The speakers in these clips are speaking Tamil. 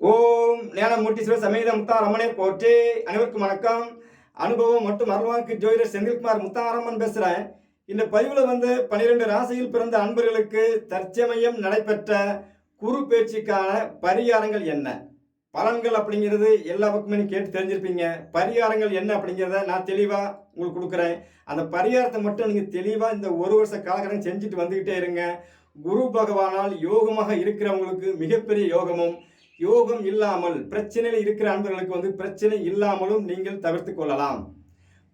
ஓம் ஞான முட்டீஸ்வரர் சமேத முத்தா ரமணே அனைவருக்கும் வணக்கம். அனுபவம் மற்றும் அருள்வாக்கு ஜோதிடர் செந்தில்குமார் முத்தாரம்மன் பேசுகிறேன் இந்த பதிவில் வந்து பன்னிரெண்டு ராசியில் பிறந்த அன்பர்களுக்கு தற்சமயம் நடைபெற்ற குரு பேச்சுக்கான பரிகாரங்கள் என்ன? பலன்கள் அப்படிங்கிறது எல்லா பக்கமே நீங்கள் கேட்டு தெரிஞ்சிருப்பீங்க. பரிகாரங்கள் என்ன அப்படிங்கிறத நான் தெளிவாக உங்களுக்கு கொடுக்குறேன். அந்த பரிகாரத்தை மட்டும் நீங்கள் தெளிவாக இந்த ஒரு வருஷ காலகட்டம் செஞ்சுட்டு வந்துக்கிட்டே இருங்க. குரு பகவானால் யோகமாக இருக்கிறவங்களுக்கு மிகப்பெரிய யோகமும் யோகம் இல்லாமல் பிரச்சனையில் இருக்கிற அன்பர்களுக்கு வந்து பிரச்சனை இல்லாமலும் நீங்கள் தவிர்த்து கொள்ளலாம்.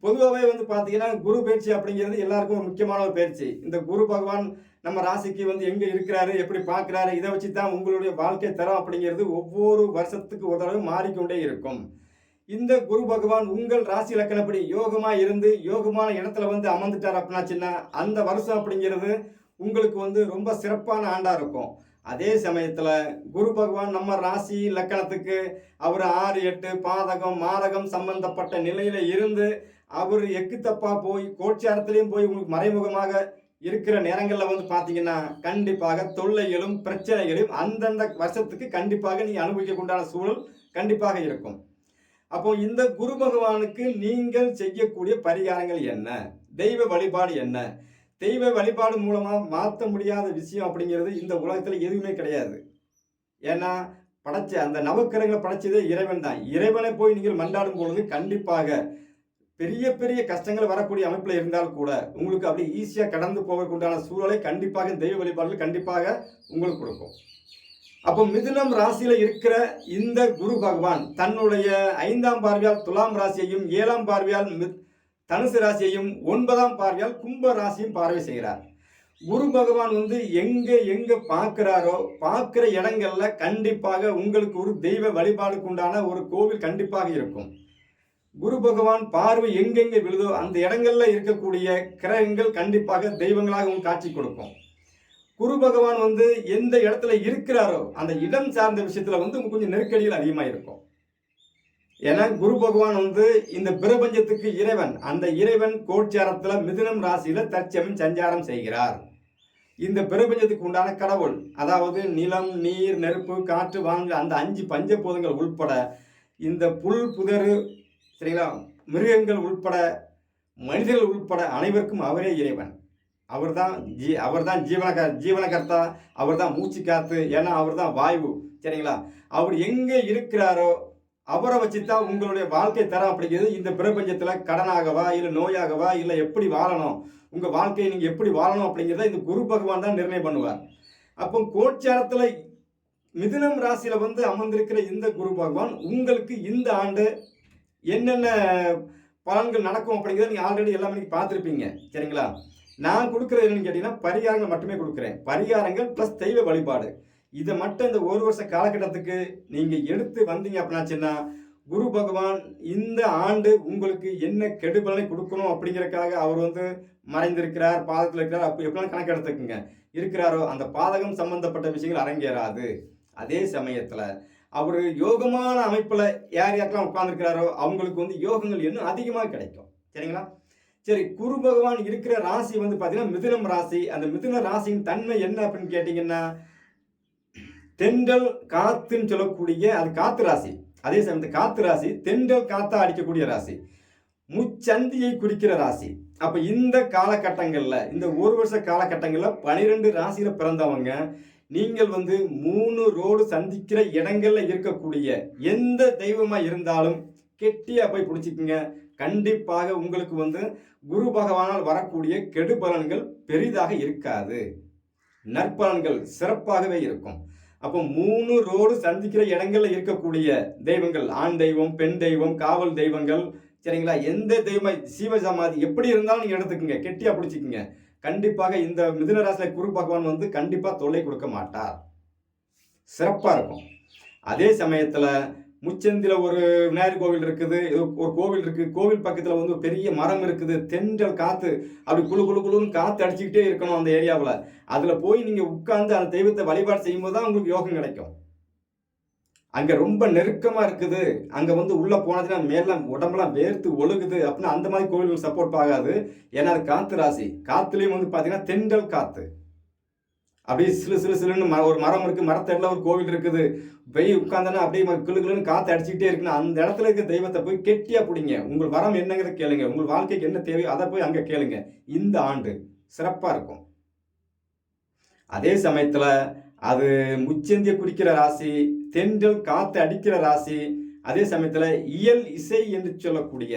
பொதுவாகவே வந்து பார்த்தீங்கன்னா குரு பயிற்சி அப்படிங்கிறது எல்லாருக்கும் ஒரு முக்கியமான ஒரு பயிற்சி. இந்த குரு பகவான் நம்ம ராசிக்கு வந்து எங்கே இருக்கிறாரு எப்படி பார்க்குறாரு இதை வச்சு தான் உங்களுடைய வாழ்க்கை தரம் அப்படிங்கிறது ஒவ்வொரு வருஷத்துக்கு ஒரு தடவை மாறிக்கொண்டே இருக்கும். இந்த குரு பகவான் உங்கள் ராசி இலக்கணப்படி யோகமாக இருந்து யோகமான இடத்துல வந்து அமர்ந்துட்டார் அப்படின்னாச்சுன்னா அந்த வருஷம் அப்படிங்கிறது உங்களுக்கு வந்து ரொம்ப சிறப்பான ஆண்டாக இருக்கும். அதே சமயத்தில் குரு பகவான் நம்ம ராசி லக்கணத்துக்கு அவர் ஆறு எட்டு பாதகம் மாதகம் சம்பந்தப்பட்ட நிலையில் இருந்து அவர் எக்கு போய் கோட்சாரத்துலேயும் போய் உங்களுக்கு மறைமுகமாக இருக்கிற நேரங்களில் வந்து பார்த்தீங்கன்னா கண்டிப்பாக தொல்லைகளும் பிரச்சனைகளும் அந்தந்த வருஷத்துக்கு கண்டிப்பாக நீ அனுபவிக்கக்கூண்டான சூழல் கண்டிப்பாக இருக்கும். அப்போ இந்த குரு பகவானுக்கு நீங்கள் செய்யக்கூடிய பரிகாரங்கள் என்ன? தெய்வ வழிபாடு என்ன? தெய்வ வழிபாடு மூலமாக மாற்ற முடியாத விஷயம் அப்படிங்கிறது இந்த உலகத்தில் எதுவுமே கிடையாது. ஏன்னா படைச்ச அந்த நவக்கிரகங்களை படைச்சதே இறைவன் தான். இறைவனை போய் நீங்கள் மண்டாடும் பொழுது கண்டிப்பாக பெரிய பெரிய கஷ்டங்கள் வரக்கூடிய அமைப்பில் இருந்தால் கூட உங்களுக்கு அப்படி ஈஸியாக கடந்து போகக்கூடிய சூழலை கண்டிப்பாக தெய்வ வழிபாடுகள் கண்டிப்பாக உங்களுக்கு கொடுக்கும். அப்போ மிதுனம் ராசியில் இருக்கிற இந்த குரு பகவான் தன்னுடைய ஐந்தாம் பார்வையால் துலாம் ராசியையும் ஏழாம் பார்வையால் மித்- தனுசு ராசியையும் ஒன்பதாம் பார்வையால் கும்ப ராசியும் பார்வை செய்கிறார். குரு பகவான் வந்து எங்க எங்க பார்க்கிறாரோ பார்க்குற இடங்கள்ல கண்டிப்பாக உங்களுக்கு ஒரு தெய்வ வழிபாடுக்கு உண்டான ஒரு கோவில் கண்டிப்பாக இருக்கும். குரு பகவான் பார்வை எங்கெங்கே விழுதோ அந்த இடங்கள்ல இருக்கக்கூடிய கிரகங்கள் கண்டிப்பாக தெய்வங்களாக காட்சி கொடுக்கும். குரு பகவான் வந்து எந்த இடத்துல இருக்கிறாரோ அந்த இடம் சார்ந்த விஷயத்துல வந்து கொஞ்சம் நெருக்கடிகள் அதிகமாக இருக்கும். ஏன்னா குரு பகவான் வந்து இந்த பிரபஞ்சத்துக்கு இறைவன். அந்த இறைவன் கோட்சாரத்தில் மிதுனம் ராசியில் தற்சமயம் சஞ்சாரம் செய்கிறார். இந்த பிரபஞ்சத்துக்கு உண்டான கடவுள் அதாவது நிலம் நீர் நெருப்பு காற்று வாங்க அந்த அஞ்சு பஞ்சபூதங்கள் உள்பட இந்த புல் புதரு சரிங்களா? மிருகங்கள் உள்பட மனிதர்கள் உள்பட அனைவருக்கும் அவரே இறைவன். அவர் தான் ஜீ அவர் தான் ஜீவனக ஜீவனகர்த்தா அவர் தான் மூச்சு காத்து ஏன்னா அவர் தான் வாயு சரிங்களா? அவர் எங்கே இருக்கிறாரோ அவரை வச்சு தான் உங்களுடைய வாழ்க்கை தரம் அப்படிங்கிறது இந்த பிரபஞ்சத்தில் கடனாகவா இல்லை நோயாகவா இல்லை எப்படி வாழணும்? உங்கள் வாழ்க்கையை நீங்கள் எப்படி வாழணும் அப்படிங்கிறத இந்த குரு பகவான் தான் நிர்ணயம் பண்ணுவார். அப்போ கோச்சாரத்தில் மிதுனம் ராசியில் வந்து அமர்ந்திருக்கிற இந்த குரு பகவான் உங்களுக்கு இந்த ஆண்டு என்னென்ன பலன்கள் நடக்கும் அப்படிங்கிறத நீங்கள் ஆல்ரெடி எல்லாமே நீங்கள் பார்த்துருப்பீங்க. சரிங்களா? நான் கொடுக்குறது என்னன்னு கேட்டிங்கன்னா பரிகாரங்கள் மட்டுமே கொடுக்குறேன். பரிகாரங்கள் ப்ளஸ் தெய்வ வழிபாடு. இதை மட்டும் இந்த ஒரு வருஷ காலகட்டத்துக்கு நீங்கள் எடுத்து வந்தீங்க அப்படின்னாச்சுன்னா குரு பகவான் இந்த ஆண்டு உங்களுக்கு என்ன கெடுபலனை கொடுக்கணும் அப்படிங்கிறதுக்காக அவர் வந்து மறைந்திருக்கிறார் பாதத்தில் இருக்கிறார். அப்போ எப்படிலாம் கணக்கு எடுத்துக்குங்க இருக்கிறாரோ அந்த பாதகம் சம்பந்தப்பட்ட விஷயங்கள் அரங்கேறாது. அதே சமயத்தில் அவர் யோகமான அமைப்பில் யார் யாருக்கெல்லாம் உட்கார்ந்துருக்கிறாரோ அவங்களுக்கு வந்து யோகங்கள் இன்னும் அதிகமாக கிடைக்கும். சரிங்களா? சரி குரு பகவான் இருக்கிற ராசி வந்து பார்த்தீங்கன்னா மிதுனம் ராசி. அந்த மிதுன ராசியின் தன்மை என்ன அப்படின்னு கேட்டிங்கன்னா தென்றல் காத்துன்னு சொல்லக்கூடிய அது காத்து ராசி. அதே சமயத்தில் காத்து ராசி தென்றல் காத்தா அடிக்கக்கூடிய ராசி. முச்சந்தியை குறிக்கிற ராசி. அப்ப இந்த காலகட்டங்களில் இந்த ஒரு வருஷ காலகட்டங்களில் பனிரெண்டு ராசியில பிறந்தவங்க நீங்கள் வந்து மூணு ரோடு சந்திக்கிற இடங்கள்ல இருக்கக்கூடிய எந்த தெய்வமா இருந்தாலும் கெட்டியா போய் பிடிச்சிக்குங்க. கண்டிப்பாக உங்களுக்கு வந்து குரு பகவானால் வரக்கூடிய கெடு பலன்கள் பெரிதாக இருக்காது. நற்பலன்கள் சிறப்பாகவே இருக்கும். அப்போ மூணு ரோடு சந்திக்கிற இடங்கள்ல இருக்கக்கூடிய தெய்வங்கள் ஆண் தெய்வம் பெண் தெய்வம் காவல் தெய்வங்கள் சரிங்களா? எந்த தெய்வம் சீவ சமாதி எப்படி இருந்தாலும் நீங்க எடுத்துக்கோங்க கெட்டியா பிடிச்சிக்கோங்க. கண்டிப்பாக இந்த மிதுனராசியில் குரு பகவான் வந்து கண்டிப்பா தொல்லை கொடுக்க மாட்டார். சிறப்பா இருக்கும். அதே சமயத்துல முச்சந்தில ஒரு விநாயகர் கோவில் இருக்குது. ஏதோ ஒரு கோவில் இருக்கு. கோவில் பக்கத்துல வந்து ஒரு பெரிய மரம் இருக்குது. தென்றல் காத்து அப்படி குளு குழு குளுன்னு காத்து அடிச்சுக்கிட்டே இருக்கணும் அந்த ஏரியாவில். அதுல போய் நீங்க உட்கார்ந்து அந்த தெய்வத்தை வழிபாடு செய்யும்போது தான் உங்களுக்கு யோகம் கிடைக்கும். அங்க ரொம்ப நெருக்கமா இருக்குது. அங்க வந்து உள்ள போனதுன்னா மேல உடம்பெல்லாம் வேர்த்து ஒழுகுது அப்படின்னு அந்த மாதிரி கோவில்கள் சப்போர்ட் ஆகாது. ஏன்னா அது காத்து ராசி. காத்துலயும் வந்து பாத்தீங்கன்னா தென்றல் காத்து. அப்படியே சிலு சிலு சிலுன்னு ஒரு மரம் இருக்குது மரத்தடியில் ஒரு கோவில் இருக்குது. போய் உட்காந்தனா அப்படியே ம- கிளு கிளுன்னு காற்று அடிச்சுக்கிட்டே இருக்குன்னு அந்த இடத்துல இருக்க தெய்வத்தை போய் கெட்டியாக பிடிங்க. உங்கள் வரம் என்னங்கிறத கேளுங்க. உங்கள் வாழ்க்கைக்கு என்ன தேவையோ அதை போய் அங்கே கேளுங்க. இந்த ஆண்டு சிறப்பாக இருக்கும். அதே சமயத்தில் அது முச்சந்திய குறிக்கிற ராசி தென்றல் காற்று அடிக்கிற ராசி அதே சமயத்தில் இயல் இசை என்று சொல்லக்கூடிய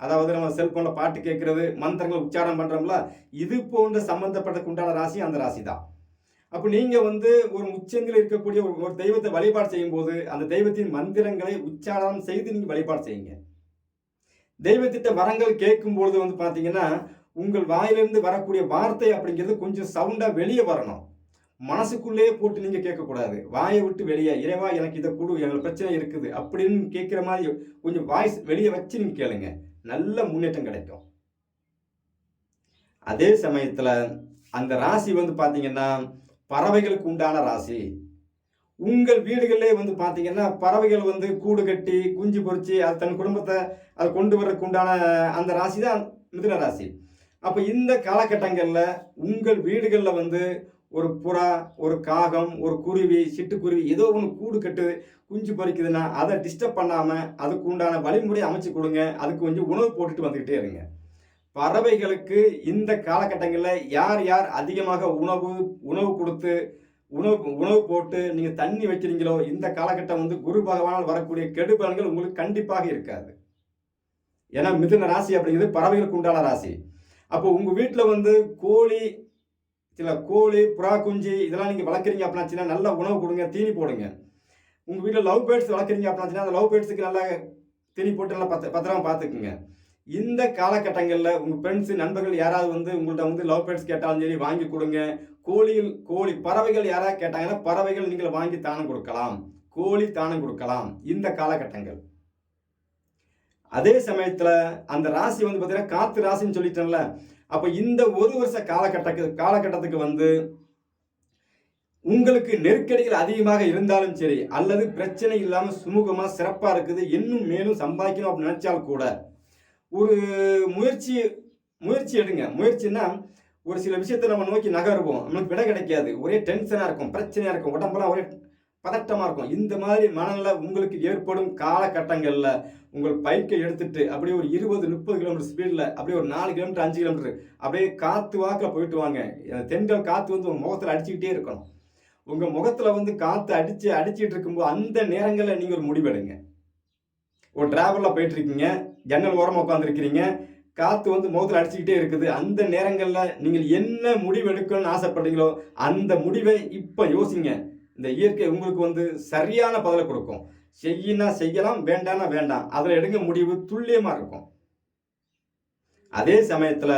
அதாவது நம்ம செல்ஃபோனில் பாட்டு கேட்குறது மந்திரங்கள் உச்சாரணம் பண்ணுறோம்ல இது போன்ற சம்மந்தப்பட்ட உண்டான ராசி அந்த ராசி தான் அப்போ நீங்கள் வந்து ஒரு முச்சந்தில் இருக்கக்கூடிய ஒரு ஒரு தெய்வத்தை வழிபாடு செய்யும்போது அந்த தெய்வத்தின் மந்திரங்களை உச்சாரணம் செய்து நீங்கள் வழிபாடு செய்யுங்க. தெய்வத்திட்ட வரங்கள் கேட்கும்பொழுது வந்து பார்த்தீங்கன்னா உங்கள் வாயிலிருந்து வரக்கூடிய வார்த்தை அப்படிங்கிறது கொஞ்சம் சவுண்டாக வெளியே வரணும். மனசுக்குள்ளேயே போட்டு நீங்கள் கேட்கக்கூடாது. வாயை விட்டு வெளியே இறைவா எனக்கு இதை கொடு எங்களுக்கு பிரச்சனை இருக்குது அப்படின்னு கேட்குற மாதிரி கொஞ்சம் வாய்ஸ் வெளியே வச்சு நீங்கள் கேளுங்க. நல்ல முன்னேற்றம் கிடைக்கும். அதே சமயத்தில் அந்த ராசி வந்து பார்த்தீங்கன்னா பறவைகளுக்கு உண்டான ராசி. உங்கள் வீடுகளிலே வந்து பார்த்தீங்கன்னா பறவைகள் வந்து கூடு கட்டி குஞ்சு பொறிச்சு அது தன் குடும்பத்தை அது கொண்டு வர்றதுக்கு உண்டான அந்த ராசி தான் மிதுன ராசி. அப்போ இந்த காலகட்டங்களில் உங்கள் வீடுகளில் வந்து ஒரு புறா ஒரு காகம் ஒரு குருவி சிட்டுக்குருவி ஏதோ ஒன்று கூடு கட்டு குஞ்சு பொறிக்குதுன்னா அதை டிஸ்டர்ப் பண்ணாமல் அதுக்கு உண்டான வழிமுறை அமைச்சு கொடுங்க. அதுக்கு கொஞ்சம் உணவு போட்டுட்டு வந்துக்கிட்டே இருங்க. பறவைகளுக்கு இந்த காலகட்டங்களில் யார் யார் அதிகமாக உணவு உணவு கொடுத்து உணவு உணவு போட்டு நீங்கள் தண்ணி வைக்கிறீங்களோ இந்த காலகட்டம் வந்து குரு பகவானால் வரக்கூடிய கெடுபலன்கள் உங்களுக்கு கண்டிப்பாக இருக்காது. ஏன்னா மிதுன ராசி அப்படிங்கிறது பறவைகளுக்கு உண்டான ராசி. அப்போ உங்கள் வீட்டில் வந்து கோழி சில கோழி புறா குஞ்சு இதெல்லாம் நீங்கள் வளர்க்குறீங்க அப்படின்னாச்சுன்னா நல்ல உணவு கொடுங்க தீனி போடுங்க. உங்கள் வீட்டில் லவ் பேர்ட்ஸ் வளர்க்குறீங்க அப்படின்னாச்சுன்னா அந்த லவ் பேர்ட்ஸுக்கு நல்லா தீனி போட்டு நல்லா பத்த பத்திரமா பார்த்துக்குங்க. இந்த காலகட்டங்களில் உங்கள் ஃப்ரெண்ட்ஸு நண்பர்கள் யாராவது வந்து உங்கள்கிட்ட வந்து லவ் பேர்ட்ஸ் கேட்டாலும் சரி வாங்கி கொடுங்க. கோழியில் கோழி பறவைகள் யாராவது கேட்டாங்கன்னா பறவைகள் நீங்கள் வாங்கி தானம் கொடுக்கலாம். கோழி தானம் கொடுக்கலாம். இந்த காலகட்டங்கள். அதே சமயத்தில் அந்த ராசி வந்து பார்த்தீங்கன்னா காத்து ராசின்னு சொல்லிட்டேன்ல. அப்போ இந்த ஒரு வருஷ காலகட்டத்துக்கு காலகட்டத்துக்கு வந்து உங்களுக்கு நெருக்கடிகள் அதிகமாக இருந்தாலும் சரி அல்லது பிரச்சனை இல்லாமல் சுமூகமாக சிறப்பாக இருக்குது இன்னும் மேலும் சம்பாதிக்கணும் அப்படின்னு நினச்சால் கூட ஒரு முயற்சி முயற்சி எடுங்க. முயற்சின்னா ஒரு சில விஷயத்தை நம்ம நோக்கி நகருவோம். நம்மளுக்கு விட கிடைக்காது. ஒரே டென்ஷனாக இருக்கும் பிரச்சனையாக இருக்கும் உடம்பெல்லாம் ஒரே பதட்டமாக இருக்கும். இந்த மாதிரி மனநிலை உங்களுக்கு ஏற்படும் காலகட்டங்களில் உங்கள் பைக்கை எடுத்துட்டு அப்படியே ஒரு இருபது முப்பது கிலோமீட்டர் ஸ்பீடில் அப்படியே ஒரு நாலு கிலோமீட்டர் அஞ்சு கிலோமீட்டர் அப்படியே காற்று வாக்கில் போயிட்டு வாங்க. தென்கள் காற்று வந்து உங்கள் முகத்தில் அடிச்சுக்கிட்டே இருக்கணும். உங்கள் முகத்தில் வந்து காற்று அடித்து அடிச்சுட்டு இருக்கும்போது அந்த நேரங்களில் நீங்கள் ஒரு முடிவெடுங்க. ஒரு டிராவலில் போயிட்டுருக்கீங்க ஜன்னல் ஓரமாக உட்காந்துருக்கிறீங்க காற்று வந்து முகத்தில் அடிச்சுக்கிட்டே இருக்குது. அந்த நேரங்களில் நீங்கள் என்ன முடிவு எடுக்கணும்னு ஆசைப்படுறீங்களோ அந்த முடிவை இப்போ யோசிங்க. இந்த இயற்கை உங்களுக்கு வந்து சரியான பதிலை கொடுக்கும். செய்யினா செய்யலாம் வேண்டாம்னா வேண்டாம். அதில் எடுங்க முடிவு துல்லியமாக இருக்கும். அதே சமயத்தில்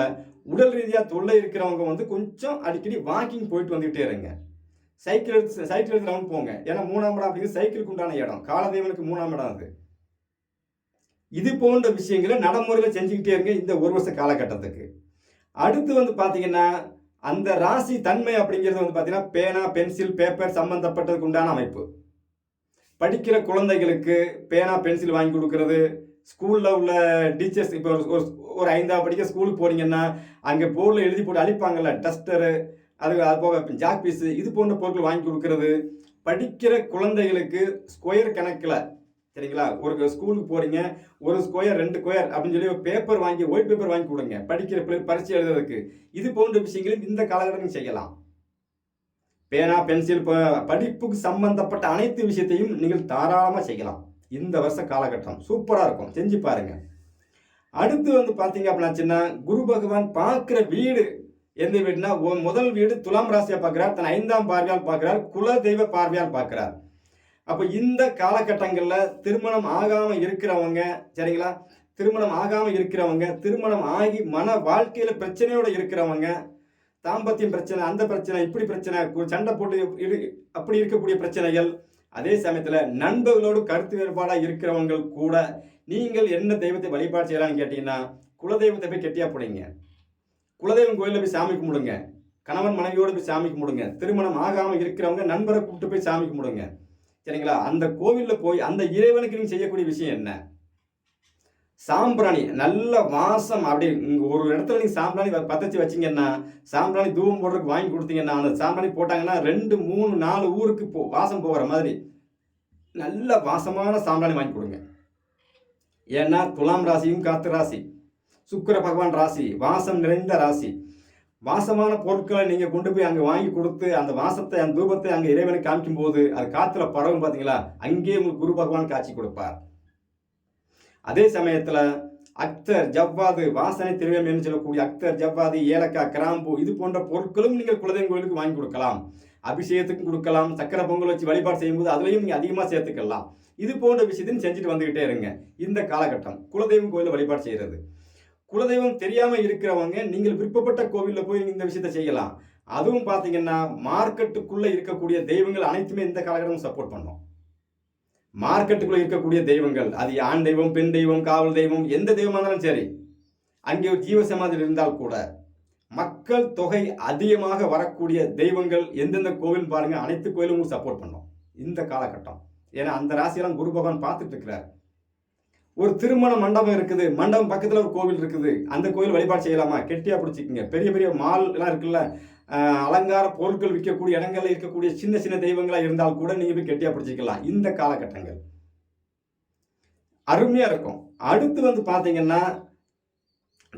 உடல் ரீதியாக தொல்லை இருக்கிறவங்க வந்து கொஞ்சம் அடிக்கடி வாக்கிங் போயிட்டு வந்துகிட்டே இருங்க. சைக்கிள் எடுத்து சைக்கிள் எடுத்து ரவுண்ட் போங்க. ஏன்னா மூணாம் இடம் அப்படிங்கிறது சைக்கிளுக்கு உண்டான இடம். காலதேவனுக்கு மூணாம் இடம் அது. இது போன்ற விஷயங்களை நடைமுறையில் செஞ்சுக்கிட்டே இருங்க இந்த ஒரு வருஷ காலகட்டத்துக்கு. அடுத்து வந்து பார்த்தீங்கன்னா அந்த ராசி தன்மை அப்படிங்கிறது வந்து பார்த்தீங்கன்னா பேனா பென்சில் பேப்பர் சம்மந்தப்பட்டதுக்கு உண்டான அமைப்பு. படிக்கிற குழந்தைகளுக்கு பேனா பென்சில் வாங்கி கொடுக்கறது. ஸ்கூலில் உள்ள டீச்சர்ஸ் இப்போ ஒரு ஒரு- ஒரு ஐந்தாவது படிக்க ஸ்கூலுக்கு போனீங்கன்னா அங்கே போர்டில் எழுதி போட்டு அழிப்பாங்கல்ல டஸ்டரு அது அது போக ஜாக் பீஸு இது போன்ற பொருட்கள் வாங்கி கொடுக்கறது. படிக்கிற குழந்தைகளுக்கு ஸ்கொயர் கணக்கில் சரிங்களா? ஒரு ஸ்கூலுக்கு போறீங்க ஒரு ஸ்கொயர் ரெண்டு ஸ்கொயர் அப்படின்னு சொல்லி ஒரு பேப்பர் வாங்கி ஒயிட் பேப்பர் வாங்கி கொடுங்க. படிக்கிற பிள்ளை பரிசு எழுதுறதுக்கு. இது போன்ற விஷயங்களும் இந்த காலகட்டத்தில் செய்யலாம். பேனா பென்சில் படிப்புக்கு சம்பந்தப்பட்ட அனைத்து விஷயத்தையும் நீங்கள் தாராளமாக செய்யலாம். இந்த வருஷ காலகட்டம் சூப்பராக இருக்கும். செஞ்சு பாருங்க. அடுத்து வந்து பார்த்தீங்க அப்படின்னாச்சுன்னா குரு பகவான் பார்க்குற வீடு. எந்த வீடுனா முதல் வீடு துலாம் ராசியாக பார்க்குறார் தன் ஐந்தாம் பார்வையால் பார்க்குறார் குல தெய்வ பார்வையால் பார்க்குறார். அப்போ இந்த காலகட்டங்களில் திருமணம் ஆகாமல் இருக்கிறவங்க சரிங்களா? திருமணம் ஆகாமல் இருக்கிறவங்க திருமணம் ஆகி மன வாழ்க்கையில் பிரச்சனையோடு இருக்கிறவங்க தாம்பத்தியம் பிரச்சனை அந்த பிரச்சனை இப்படி பிரச்சனை சண்டை போட்டு அப்படி இருக்கக்கூடிய பிரச்சனைகள் அதே சமயத்தில் நண்பர்களோடு கருத்து வேறுபாடாக இருக்கிறவங்க கூட நீங்கள் என்ன தெய்வத்தை வழிபாடு செய்யலாம்னு கேட்டிங்கன்னா குலதெய்வத்தை போய் கெட்டியாக போடுங்க. குலதெய்வம் கோயிலில் போய் சாமி கும்பிடுங்க. கணவன் மனைவியோடு போய் சாமி கும்பிடுங்க. திருமணம் ஆகாமல் இருக்கிறவங்க நண்பரை கூப்பிட்டு போய் சாமி கும்பிடுங்க. சரிங்களா? அந்த கோவிலில் போய் அந்த இறைவனுக்கு நீங்கள் செய்யக்கூடிய விஷயம் என்ன? சாம்பிராணி நல்ல வாசம் அப்படி ஒரு இடத்துல நீங்கள் சாம்பிராணி பத்தச்சு வச்சிங்கன்னா வச்சீங்கன்னா சாம்பிராணி தூவம் போடுறதுக்கு வாங்கி கொடுத்தீங்கன்னா அந்த சாம்பிராணி போட்டாங்கன்னா ரெண்டு மூணு நாலு ஊருக்கு போ வாசம் போகிற மாதிரி நல்ல வாசமான சாம்பிராணி வாங்கி கொடுங்க. ஏன்னா துலாம் ராசியும் காத்து ராசி சுக்கிர பகவான் ராசி வாசம் நிறைந்த ராசி. வாசமான பொருட்களை நீங்கள் கொண்டு போய் அங்கே வாங்கி கொடுத்து அந்த வாசத்தை அந்த தூபத்தை அங்கே இறைவனை காமிக்கும் போது அது காற்றுல பரவும் பார்த்தீங்களா அங்கேயே உங்களுக்கு குரு பகவான் காட்சி கொடுப்பார். அதே சமயத்தில் அக்தர் ஜவ்வாது வாசனை திரவியம் என்று சொல்லக்கூடிய அக்தர் ஜவ்வாது ஏலக்காய் கிராம்பு இது போன்ற பொருட்களும் நீங்கள் குலதெய்வம் கோயிலுக்கு வாங்கி கொடுக்கலாம். அபிஷேகத்துக்கும் கொடுக்கலாம். சக்கரை பொங்கல் வச்சு வழிபாடு செய்யும்போது அதுலேயும் நீங்கள் அதிகமாக சேர்த்துக்கலாம். இது போன்ற விஷயத்தையும் செஞ்சுட்டு வந்துக்கிட்டே இருங்க. இந்த காலகட்டம் குலதெய்வம் கோயிலில் வழிபாடு செய்கிறது குலதெய்வம் தெரியாமல் இருக்கிறவங்க நீங்கள் விருப்பப்பட்ட கோவிலில் போய் இந்த விஷயத்தை செய்யலாம். அதுவும் பார்த்தீங்கன்னா மார்க்கெட்டுக்குள்ளே இருக்கக்கூடிய தெய்வங்கள் அனைத்துமே இந்த காலகட்டம் சப்போர்ட் பண்ணும். மார்க்கெட்டுக்குள்ளே இருக்கக்கூடிய தெய்வங்கள் அது ஆண் தெய்வம் பெண் தெய்வம் காவல் தெய்வம் எந்த தெய்வமாக இருந்தாலும் சரி அங்கே ஒரு ஜீவ சமாதி இருந்தால் கூட மக்கள் தொகை அதிகமாக வரக்கூடிய தெய்வங்கள் எந்தெந்த கோவில் பாருங்கள் அனைத்து கோயிலும் உங்களுக்கு சப்போர்ட் பண்ணும். இந்த காலகட்டம். ஏன்னா அந்த ராசியெல்லாம் குரு பகவான் பார்த்துட்டு இருக்கிறார். ஒரு திருமண மண்டபம் இருக்குது மண்டபம் பக்கத்தில் ஒரு கோவில் இருக்குது. அந்த கோவில் வழிபாடு செய்யலாமா? கெட்டியாக பிடிச்சிக்கங்க. பெரிய பெரிய மால் எல்லாம் இருக்குல்ல அலங்கார பொருட்கள் விற்கக்கூடிய இடங்களில் இருக்கக்கூடிய சின்ன சின்ன தெய்வங்களாக இருந்தால் கூட நீங்கள் போய் கெட்டியாக பிடிச்சிக்கலாம். இந்த காலகட்டங்கள். அருமையாக இருக்கும். அடுத்து வந்து பார்த்தீங்கன்னா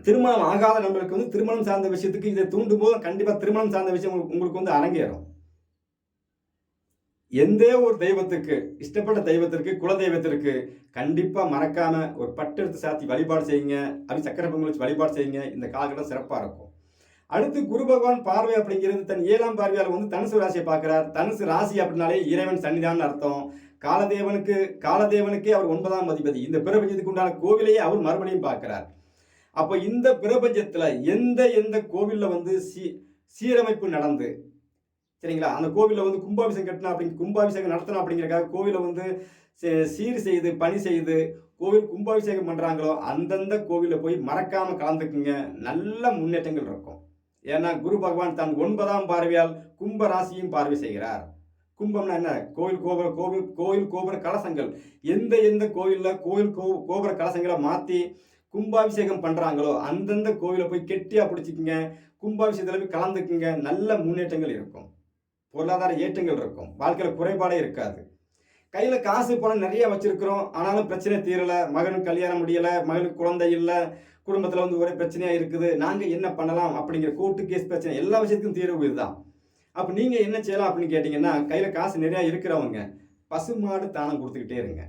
திருமணம் ஆகாத நம்மளுக்கு வந்து திருமணம் சார்ந்த விஷயத்துக்கு இதை தூண்டும் போது கண்டிப்பாக திருமணம் சார்ந்த விஷயம் உங்களுக்கு- உங்களுக்கு வந்து அரங்கேறும். எந்த ஒரு தெய்வத்துக்கு இஷ்டப்பட்ட தெய்வத்திற்கு குல தெய்வத்திற்கு கண்டிப்பாக மறக்காம ஒரு பட்டு எடுத்து சாத்தி வழிபாடு செய்யுங்க. அப்படி சக்கரை பொங்கல் வச்சு வழிபாடு செய்யுங்க. இந்த காலகட்டம் சிறப்பாக இருக்கும். அடுத்து குரு பகவான் பார்வை அப்படிங்கிறது தன் ஏழாம் பார்வையால் வந்து தனுசு ராசியை பார்க்குறார். தனுசு ராசி அப்படின்னாலே இறைவன் சன்னிதான் அர்த்தம். காலதேவனுக்கு காலதேவனுக்கே அவர் ஒன்பதாம் அதிபதி. இந்த பிரபஞ்சத்துக்கு உண்டான கோவிலையே அவர் மறுபடியும் பார்க்கிறார். அப்போ இந்த பிரபஞ்சத்தில் எந்த எந்த கோவில்ல வந்து சீ சீரமைப்பு நடந்து சரிங்களா? அந்த கோவிலில் வந்து கும்பாபிஷேகம் கட்டினா அப்படிங்க கும்பாபிஷேகம் நடத்தணும் அப்படிங்கிறக்காக கோவிலை வந்து சே- சீர் செய்து பணி செய்து கோவில் கும்பாபிஷேகம் பண்ணுறாங்களோ அந்தந்த கோவிலில் போய் மறக்காமல் கலந்துக்குங்க. நல்ல முன்னேற்றங்கள் இருக்கும். ஏன்னா குரு பகவான் தன் ஒன்பதாம் பார்வையால் கும்ப ராசியும் பார்வை செய்கிறார். கும்பம்னா என்ன? கோவில் கோபுர கோவில் கோவில் கோபுர கலசங்கள். எந்த எந்த கோவிலில் கோவில் கோ கோபுர கலசங்களை மாற்றி கும்பாபிஷேகம் பண்ணுறாங்களோ அந்தந்த கோவிலை போய் கெட்டியாக பிடிச்சிக்குங்க. கும்பாபிஷேகத்தில் போய் கலந்துக்குங்க. நல்ல முன்னேற்றங்கள் இருக்கும். பொருளாதார ஏற்றங்கள் இருக்கும். வாழ்க்கையில் குறைபாடே இருக்காது. கையில் காசு பணம் நிறைய வச்சுருக்கிறோம். ஆனாலும் பிரச்சனை தீரலை. மகனுக்கு கல்யாணம் முடியலை. மகனுக்கு குழந்தை இல்லை. குடும்பத்தில் வந்து ஒரே பிரச்சனையாக இருக்குது. நாங்கள் என்ன பண்ணலாம் அப்படிங்கிற கோர்ட்டு கேஸ் பிரச்சனை எல்லா விஷயத்துக்கும் தீர்வு இதுதான். அப்போ நீங்கள் என்ன செய்யலாம் அப்படின்னு கேட்டிங்கன்னா கையில் காசு நிறையா இருக்கிறவங்க பசுமாடு தானம் கொடுத்துக்கிட்டே இருங்க.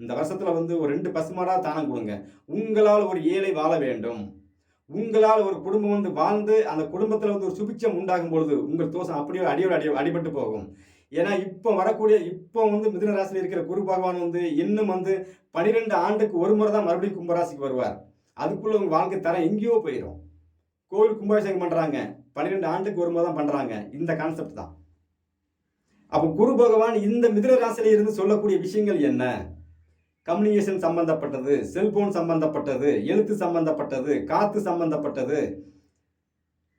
இந்த வருஷத்தில் வந்து ஒரு ரெண்டு பசுமாடாக தானம் கொடுங்க. உங்களால் ஒரு ஏழை வாழ வேண்டும். உங்களால் ஒரு குடும்பம் வந்து வாழ்ந்து அந்த குடும்பத்தில் வந்து ஒரு சுபிச்சம் உண்டாகும் பொழுது உங்கள் தோஷம் அப்படியே அடியோடு அடி அடிபட்டு போகும். ஏன்னா இப்போ வரக்கூடிய இப்போ வந்து மிதுன ராசியில் இருக்கிற குரு பகவான் வந்து இன்னும் வந்து பனிரெண்டு ஆண்டுக்கு ஒரு முறை தான் மறுபடியும் கும்பராசிக்கு வருவார். அதுக்குள்ள உங்கள் வாழ்க்கை தரம் எங்கேயோ போயிடும். கோவில் கும்பாபிஷேகம் பண்ணுறாங்க பன்னிரெண்டு ஆண்டுக்கு ஒரு முறை தான் பண்ணுறாங்க இந்த கான்செப்ட் தான். அப்போ குரு பகவான் இந்த மிதுன ராசியில் இருந்து சொல்லக்கூடிய விஷயங்கள் என்ன? கம்யூனிகேஷன் சம்பந்தப்பட்டது செல்போன் சம்பந்தப்பட்டது எழுத்து சம்பந்தப்பட்டது காத்து சம்பந்தப்பட்டது.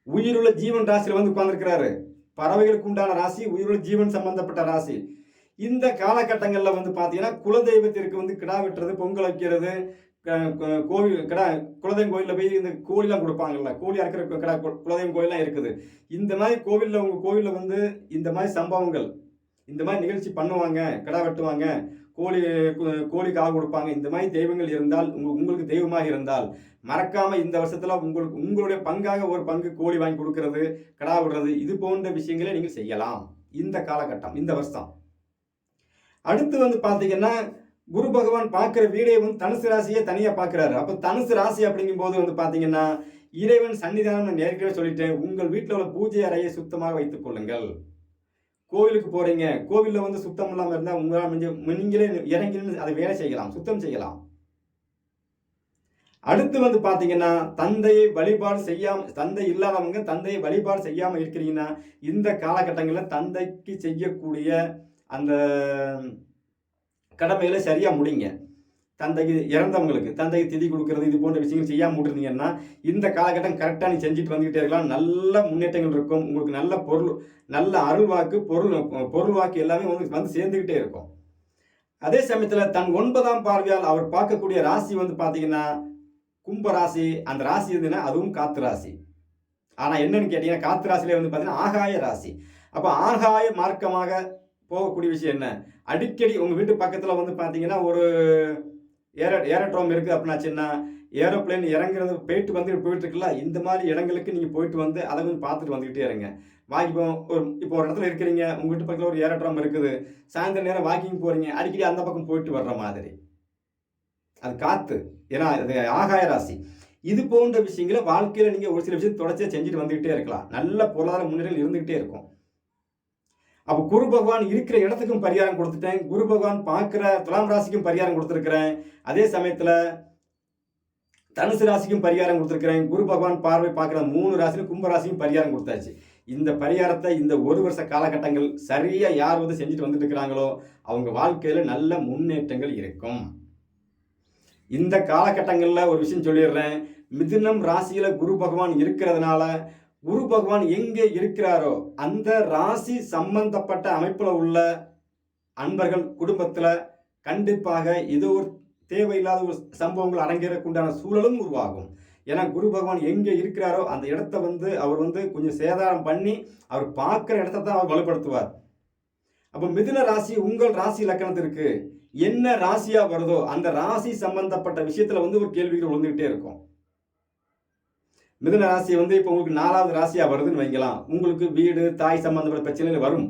உயிருள்ள ஜீவன் ராசியில் வந்து உட்கார்ந்துருக்கிறாரு. பறவைகளுக்கு உண்டான ராசி உயிருள்ள ஜீவன் சம்பந்தப்பட்ட ராசி. இந்த காலகட்டங்களில் வந்து பார்த்தீங்கன்னா குலதெய்வத்திற்கு வந்து கிடா வெட்டுறது பொங்கல் வைக்கிறது க- கோவில் கிடா குலதெய்வம் கோயிலில் போய் இந்த கோழிலாம் கொடுப்பாங்கல்ல கோழி அறுக்கிற கிடா குலதெய்வம் கோயிலாம் இருக்குது. இந்த மாதிரி கோவிலில் உங்கள் கோவிலில் வந்து இந்த மாதிரி சம்பவங்கள் இந்த மாதிரி நிகழ்ச்சி பண்ணுவாங்க கிடா வெட்டுவாங்க கோழி கோழி காவு கொடுப்பாங்க. இந்த மாதிரி தெய்வங்கள் இருந்தால் உங்களுக்கு உங்களுக்கு தெய்வமாக இருந்தால் மறக்காமல் இந்த வருஷத்தில் உங்களுக்கு உங்களுடைய பங்காக ஒரு பங்கு கோழி வாங்கி கொடுக்கறது கிடா விடுறது இது போன்ற விஷயங்களை நீங்கள் செய்யலாம். இந்த காலகட்டம் இந்த வருஷம். அடுத்து வந்து பார்த்தீங்கன்னா குரு பகவான் பார்க்குற வீடே வந்து தனுசு ராசியே தனியாக பார்க்குறாரு அப்போ தனுசு ராசி அப்படிங்கும்போது வந்து பார்த்தீங்கன்னா இறைவன் சன்னிதானம் நான் ஏற்கனவே சொல்லிட்டேன் உங்கள் வீட்டில் உள்ள பூஜை அறையை சுத்தமாக வைத்துக் கொள்ளுங்கள். கோவிலுக்கு போறீங்க கோவிலில் வந்து சுத்தம் இல்லாமல் இருந்தால் உங்களால் முடிஞ்ச நீங்களே இறங்கி அதை வேலை செய்யலாம் சுத்தம் செய்யலாம். அடுத்து வந்து பார்த்தீங்கன்னா தந்தையை வழிபாடு செய்யாம தந்தை இல்லாதவங்க தந்தையை வழிபாடு செய்யாமல் இருக்கிறீங்கன்னா இந்த காலகட்டங்களில் தந்தைக்கு செய்யக்கூடிய அந்த கடமைகளை சரியாக முடிங்க. தந்தைக்கு இறந்தவங்களுக்கு தந்தைக்கு திதி கொடுக்கறது இது போன்ற விஷயங்கள் செய்யாமல் விட்டுருந்தீங்கன்னா இந்த காலகட்டம் கரெக்டாக நீ செஞ்சுட்டு வந்துக்கிட்டே இருக்கலாம். நல்ல முன்னேற்றங்கள் இருக்கும். உங்களுக்கு நல்ல பொருள் நல்ல அருள் வாக்கு பொருள் பொருள் வாக்கு எல்லாமே வந்து வந்து சேர்ந்துக்கிட்டே இருக்கும். அதே சமயத்தில் தன் ஒன்பதாம் பார்வையால் அவர் பார்க்கக்கூடிய ராசி வந்து பார்த்தீங்கன்னா கும்ப ராசி. அந்த ராசி இருந்ததுன்னா அதுவும் காத்து ராசி. ஆனால் என்னன்னு கேட்டிங்கன்னா காத்து ராசியிலே வந்து பார்த்தீங்கன்னா ஆகாய ராசி. அப்போ ஆகாய மார்க்கமாக போகக்கூடிய விஷயம் என்ன? அடிக்கடி உங்கள் வீட்டு பக்கத்தில் வந்து பார்த்தீங்கன்னா ஒரு ஏர ஏரோட்ரோம் இருக்குது அப்படின்னாச்சுன்னா ஏரோப்ளேன் இறங்குறது போயிட்டு வந்து போயிட்டுருக்குல்ல இந்த மாதிரி இடங்களுக்கு நீங்கள் போயிட்டு வந்து அதை கொஞ்சம் பார்த்துட்டு வந்துக்கிட்டே இருங்க. வாங்கிப்போம் ஒரு இப்போ ஒரு இடத்துல இருக்கிறீங்க உங்கள் வீட்டு பக்கத்தில் ஒரு ஏரோட்ரோம் இருக்குது சாயந்தரம் நேரம் வாக்கிங் போகிறீங்க அடிக்கடி அந்த பக்கம் போயிட்டு வர்ற மாதிரி. அது காற்று ஏன்னா அது ஆகாய ராசி. இது போன்ற விஷயங்களை வாழ்க்கையில் நீங்கள் ஒரு சில விஷயம் தொடர்ச்சியாக செஞ்சுட்டு வந்துக்கிட்டே இருக்கலாம். நல்ல பொருளாதார முன்னேற்றம் இருந்துக்கிட்டே இருக்கும். அப்போ குரு பகவான் இருக்கிற இடத்துக்கும் பரிகாரம் கொடுத்துட்டேன். குரு பகவான் பார்க்குற துலாம் ராசிக்கும் பரிகாரம் கொடுத்துருக்குறேன். அதே சமயத்தில் தனுசு ராசிக்கும் பரிகாரம் கொடுத்துருக்குறேன். குரு பகவான் பார்வை பார்க்குற மூணு ராசியும் கும்ப ராசிக்கும் பரிகாரம் கொடுத்தாச்சு. இந்த பரிகாரத்தை இந்த ஒரு வருஷ காலகட்டங்கள் சரியாக யார் வந்து செஞ்சுட்டு வந்துட்டு இருக்கிறாங்களோ அவங்க வாழ்க்கையில் நல்ல முன்னேற்றங்கள் இருக்கும். இந்த காலகட்டங்களில் ஒரு விஷயம் சொல்லிடுறேன். மிதுனம் ராசியில் குரு பகவான் இருக்கிறதுனால குரு பகவான் எங்கே இருக்கிறாரோ அந்த ராசி சம்பந்தப்பட்ட அமைப்பில் உள்ள அன்பர்கள் குடும்பத்தில் கண்டிப்பாக ஏதோ ஒரு தேவையில்லாத ஒரு சம்பவங்கள் அரங்கேறக்குண்டான சூழலும் உருவாகும். ஏன்னா குரு பகவான் எங்கே இருக்கிறாரோ அந்த இடத்த வந்து அவர் வந்து கொஞ்சம் சேதாரம் பண்ணி அவர் பார்க்குற இடத்த தான் அவர் வலுப்படுத்துவார். அப்போ மிதுன ராசி உங்கள் ராசி லக்கணத்திற்கு என்ன ராசியாக வருதோ அந்த ராசி சம்பந்தப்பட்ட விஷயத்தில் வந்து ஒரு கேள்விகள் விழுந்துகிட்டே இருக்கும். மிதுன ராசி வந்து இப்போ உங்களுக்கு நாலாவது ராசியாக வருதுன்னு வைங்கலாம். உங்களுக்கு வீடு தாய் சம்பந்தப்பட்ட பிரச்சனைகள் வரும்.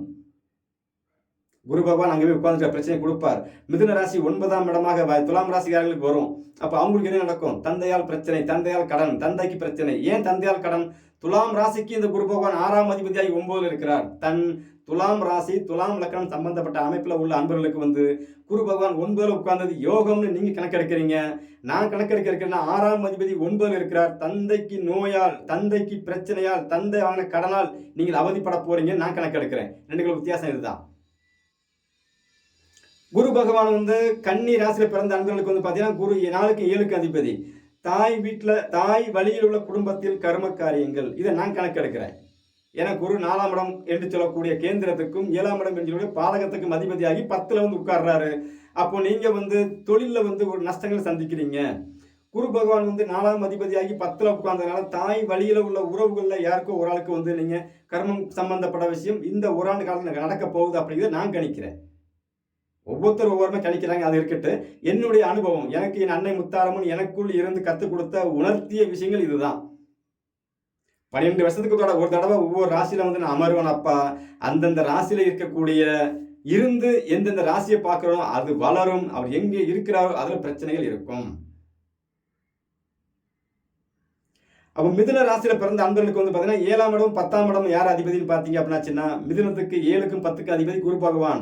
குரு பகவான் அங்கே போய் உட்கார்ந்து பிரச்சனை கொடுப்பார். மிதுன ராசி ஒன்பதாம் இடமாக துலாம் ராசிக்காரர்களுக்கு வரும். அப்போ அவங்களுக்கு என்ன நடக்கும்? தந்தையால் பிரச்சனை தந்தையால் கடன் தந்தைக்கு பிரச்சனை. ஏன் தந்தையால் கடன்? துலாம் ராசிக்கு இந்த குரு பகவான் ஆறாம் அதிபதியாகி ஒன்பதில் இருக்கிறார். தன் துலாம் ராசி துலாம் லக்கணம் சம்பந்தப்பட்ட அமைப்பில் உள்ள அன்பர்களுக்கு வந்து குரு பகவான் ஒன்பதுல உட்கார்ந்தது யோகம்னு நீங்கள் கணக்கெடுக்கிறீங்க. நான் கணக்கெடுக்க இருக்கிறேன்னா ஆறாம் அதிபதி ஒன்பதில் இருக்கிறார். தந்தைக்கு நோயால் தந்தைக்கு பிரச்சனையால் தந்தை வாங்கின கடனால் நீங்கள் அவதிப்பட போறீங்க. நான் கணக்கெடுக்கிறேன். ரெண்டுகளுக்கு வித்தியாசம் இதுதான். குரு பகவான் வந்து கன்னி ராசியில் பிறந்த அன்பர்களுக்கு வந்து பார்த்தீங்கன்னா குரு நாளுக்கு ஏழுக்கு அதிபதி. தாய் வீட்டில் தாய் வழியில் உள்ள குடும்பத்தில் கர்ம காரியங்கள். இதை நான் கணக்கெடுக்கிறேன். ஏன்னா குரு நாலாம் இடம் என்று சொல்லக்கூடிய கேந்திரத்துக்கும் ஏழாம் இடம் என்று சொல்லக்கூடிய பாதகத்துக்கும் அதிபதியாகி பத்தில் வந்து உட்கார்றாரு. அப்போ நீங்கள் வந்து தொழிலில் வந்து ஒரு நஷ்டங்கள் சந்திக்கிறீங்க. குரு பகவான் வந்து நாலாம் அதிபதியாகி பத்தில் உட்கார்ந்ததுனால தாய் வழியில் உள்ள உறவுகளில் யாருக்கோ ஒரு ஆளுக்கு வந்து நீங்கள் கர்மம் சம்பந்தப்பட்ட விஷயம் இந்த ஒரு ஆண்டு காலத்தில் நடக்க போகுது அப்படிங்கிறத நான் கணிக்கிறேன். ஒவ்வொருத்தர் ஒவ்வொருமே கணிக்கிறாங்க. அது இருக்கட்டு. என்னுடைய அனுபவம். எனக்கு என் அன்னை முத்தாரமன் எனக்குள் இருந்து கற்றுக் கொடுத்த உணர்த்திய விஷயங்கள் இதுதான். பன்னிரெண்டு வருஷத்துக்கு தடவை ஒரு தடவை ஒவ்வொரு ராசியில வந்து நான் அமருவேன் அப்பா. அந்தந்த ராசியில் இருக்கக்கூடிய இருந்து எந்தெந்த ராசியை பார்க்குறோம் அது வளரும். அவர் எங்கே இருக்கிறாரோ அதில் பிரச்சனைகள் இருக்கும். அப்போ மிதுன ராசியில் பிறந்த அன்பர்களுக்கு வந்து பார்த்தீங்கன்னா ஏழாம் இடம் பத்தாம் இடம் யார் அதிபதினு பார்த்தீங்க அப்படின்னாச்சுன்னா மிதுனத்துக்கு ஏழுக்கும் பத்துக்கு அதிபதி குரு பகவான்.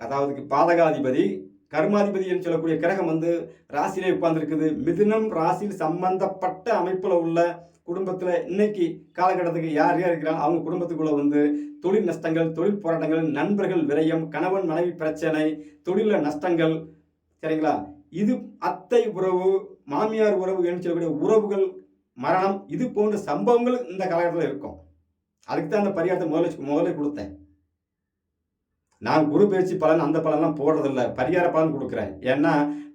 அதாவது பாதகாதிபதி கர்மாதிபதி என்று சொல்லக்கூடிய கிரகம் வந்து ராசியிலே உட்கார்ந்துருக்குது. மிதுனம் ராசியில் சம்பந்தப்பட்ட அமைப்பில் உள்ள குடும்பத்தில் இன்னைக்கு காலகட்டத்துக்கு யார் யார் இருக்கிறாங்க? அவங்க குடும்பத்துக்குள்ள வந்து தொழில் நஷ்டங்கள் தொழில் போராட்டங்கள் நண்பர்கள் விரயம் கணவன் மனைவி பிரச்சனை தொழில நஷ்டங்கள் சரிங்களா? இது அத்தை உறவு மாமியார் உறவு என்று சொல்லக்கூடிய உறவுகள் மரணம் இது போன்ற சம்பவங்கள் இந்த காலகட்டத்தில் இருக்கும். அதுக்கு தான் அந்த பரிகாரத்தை முதல்ல முதல்ல கொடுத்தேன். நான் குரு பயிற்சி பலன் அந்த பலன்லாம் போடுறதில்ல. பரிகார பலன் கொடுக்குறேன். ஏன்னா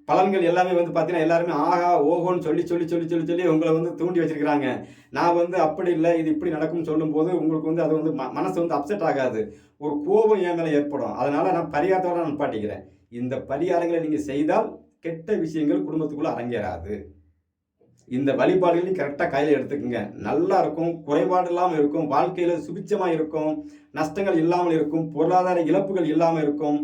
பலன்கள் எல்லாமே வந்து பார்த்தீங்கன்னா எல்லாருமே ஆஹா ஓஹோன்னு சொல்லி சொல்லி சொல்லி சொல்லி சொல்லி உங்களை வந்து தூண்டி வச்சிருக்கிறாங்க. நான் வந்து அப்படி இல்லை இது இப்படி நடக்கும்னு சொல்லும்போது உங்களுக்கு வந்து அது வந்து ம- மனசு வந்து அப்செட் ஆகாது. ஒரு கோபம் என் மேலே ஏற்படும். அதனால் நான் பரிகாரத்தோட நான் பாட்டிக்கிறேன் இந்த பரிகாரங்களை நீங்கள் செய்தால் கெட்ட விஷயங்கள் குடும்பத்துக்குள்ளே அரங்கேறாது. இந்த வழிபாடுகளையும் கரெக்டாக கையில் எடுத்துக்கோங்க. நல்லா இருக்கும் குறைபாடு இல்லாமல் இருக்கும் வாழ்க்கையில் சுபிச்சமாக இருக்கும் நஷ்டங்கள் இல்லாமல் இருக்கும் பொருளாதார இழப்புகள் இல்லாமல் இருக்கும்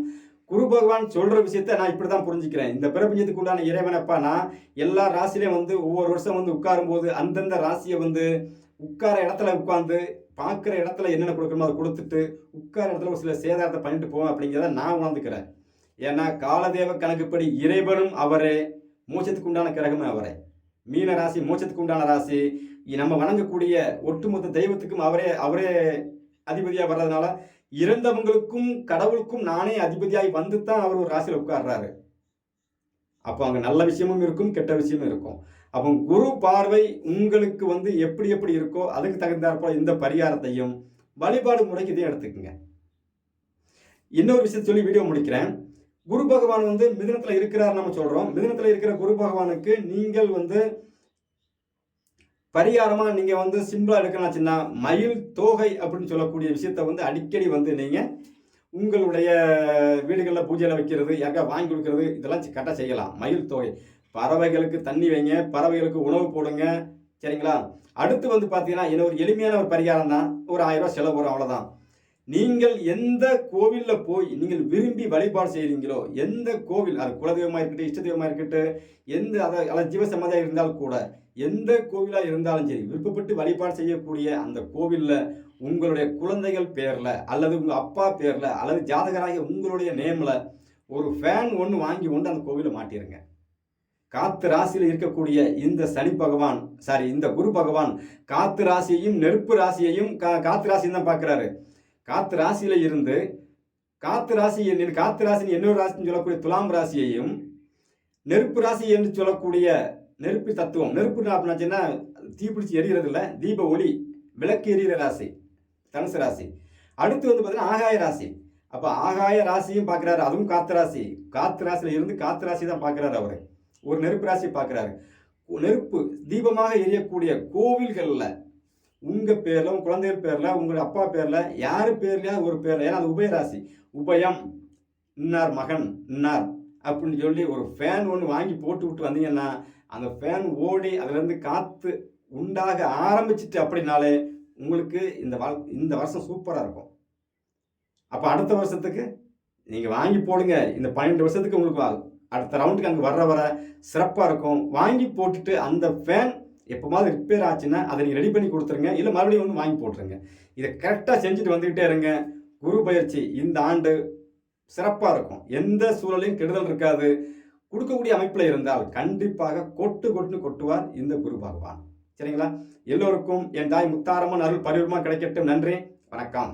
குரு பகவான் சொல்கிற விஷயத்த நான் இப்படி தான் புரிஞ்சுக்கிறேன். இந்த பிரபஞ்சத்துக்கு உண்டான இறைவனப்பா நான் எல்லா ராசிலையும் வந்து ஒவ்வொரு வருஷம் வந்து உட்காரும் போது அந்தந்த ராசியை வந்து உட்கார இடத்துல உட்காந்து பார்க்குற இடத்துல என்னென்ன கொடுக்கணுமோ அதை கொடுத்துட்டு உட்கார இடத்துல ஒரு சில சேதாரத்தை பண்ணிட்டு போவேன் அப்படிங்கிறத நான் உணர்ந்துக்கிறேன். ஏன்னா காலதேவ கணக்குப்படி இறைவனும் அவரே. மோச்சத்துக்கு உண்டான கிரகமே அவரே. மீன ராசி மோச்சத்துக்கு உண்டான ராசி. நம்ம வணங்கக்கூடிய ஒட்டுமொத்த தெய்வத்துக்கும் அவரே அவரே அதிபதியாக வர்றதுனால இறந்தவங்களுக்கும் கடவுளுக்கும் நானே அதிபதியாகி வந்து தான் அவர் ஒரு ராசியில் உட்கார்றாரு. அப்போ அங்கே நல்ல விஷயமும் இருக்கும் கெட்ட விஷயமும் இருக்கும். அப்போ குரு பார்வை உங்களுக்கு வந்து எப்படி எப்படி இருக்கோ அதுக்கு தகுந்தாற்போல் இந்த பரிகாரத்தையும் வழிபாடு முறைக்கு இதையும் எடுத்துக்கோங்க. இன்னொரு விஷயத்தை சொல்லி வீடியோ முடிக்கிறேன். குரு பகவான் வந்து மிதனத்தில் இருக்கிறார் நம்ம சொல்கிறோம் மிதனத்தில் இருக்கிற குரு பகவானுக்கு நீங்கள் வந்து பரிகாரமாக நீங்கள் வந்து சிம்பிளாக எடுக்கணும்னா மயில் தோகை அப்படின்னு சொல்லக்கூடிய விஷயத்த வந்து அடிக்கடி வந்து நீங்கள் உங்களுடைய வீடுகளில் பூஜையில் வைக்கிறது யாருக்கா வாங்கி கொடுக்கறது இதெல்லாம் கரெக்டாக செய்யலாம். மயில் தொகை. பறவைகளுக்கு தண்ணி வைங்க பறவைகளுக்கு உணவு போடுங்க. சரிங்களா? அடுத்து வந்து பார்த்தீங்கன்னா என்ன ஒரு எளிமையான ஒரு பரிகாரம் தான். ஒரு ஆயிரம் ரூபா செலவு வரும் அவ்வளோதான் நீங்கள் எந்த கோவிலில் போய் நீங்கள் விரும்பி வழிபாடு செய்கிறீங்களோ எந்த கோவில் அது குலதெய்வமாக இருக்கட்டும் இஷ்ட தெய்வமாக இருக்கட்டும் எந்த அதை அல்லது ஜீவசமாதியாக இருந்தால் கூட எந்த கோவிலாக இருந்தாலும் சரி விருப்பப்பட்டு வழிபாடு செய்யக்கூடிய அந்த கோவிலில் உங்களுடைய குழந்தைகள் பேரில் அல்லது உங்கள் அப்பா பேரில் அல்லது ஜாதகராகிய உங்களுடைய நேமில் ஒரு ஃபேன் ஒன்று வாங்கி கொண்டு அந்த கோவிலை மாட்டிருங்க. காத்து ராசியில் இருக்கக்கூடிய இந்த சனி பகவான் சாரி இந்த குரு பகவான் காத்து ராசியையும் நெருப்பு ராசியையும் கா காத்து ராசியும் தான் பார்க்குறாரு. காத்து ராசியில் இருந்து காத்து ராசி காத்து ராசின்னு இன்னொரு ராசின்னு சொல்லக்கூடிய துலாம் ராசியையும் நெருப்பு ராசி என்று சொல்லக்கூடிய நெருப்பு தத்துவம். நெருப்பு அப்படின்னாச்சுன்னா தீப்பிடிச்சு எரிகிறது இல்லை தீப ஒளி விளக்கு எரிகிற ராசி தனுசு ராசி. அடுத்து வந்து பார்த்தீங்கன்னா ஆகாய ராசி. அப்போ ஆகாய ராசியும் பார்க்குறாரு அதுவும் காத்து ராசி. காத்து ராசியில் இருந்து காத்து ராசி தான் பார்க்குறாரு அவர். ஒரு நெருப்பு ராசி பார்க்குறாரு. நெருப்பு தீபமாக எரியக்கூடிய கோவில்களில் உங்கள் பேரில் உங்கள் குழந்தைகள் பேரில் உங்கள் அப்பா பேரில் யார் பேர்லையாவது ஒரு பேரில் ஏன்னா அது உபயராசி. உபயம் இன்னார் மகன் இன்னார் அப்படின்னு சொல்லி ஒரு ஃபேன் ஒன்று வாங்கி போட்டு விட்டு வந்தீங்கன்னா அந்த ஃபேன் ஓடி அதுலேருந்து காற்று உண்டாக ஆரம்பிச்சிட்டு அப்படின்னாலே உங்களுக்கு இந்த வாழ் இந்த வருஷம் சூப்பராக இருக்கும். அப்போ அடுத்த வருஷத்துக்கு நீங்கள் வாங்கி போடுங்க. இந்த பன்னெண்டு வருஷத்துக்கு உங்களுக்கு அடுத்த ரவுண்டுக்கு அங்கே வர்ற வர சிறப்பாக இருக்கும். வாங்கி போட்டுட்டு அந்த ஃபேன் எப்போமாவது ரிப்பேர் ஆச்சுன்னா அதை நீங்கள் ரெடி பண்ணி கொடுத்துருங்க. இல்லை மறுபடியும் ஒன்று வாங்கி போட்டுருங்க. இதை கரெக்டாக செஞ்சுட்டு வந்துக்கிட்டே இருங்க. குரு பயிற்சி இந்த ஆண்டு சிறப்பாக இருக்கும். எந்த சூழலையும் கெடுதல் இருக்காது. கொடுக்கக்கூடிய அமைப்பில் இருந்தால் கண்டிப்பாக கொட்டு கொட்டுன்னு கொட்டுவார் இந்த குரு பகவான். சரிங்களா? எல்லோருக்கும் என் தாய் முத்தாரம்மன் அருள் பரிவரமாக கிடைக்கட்டும். நன்றி. வணக்கம்.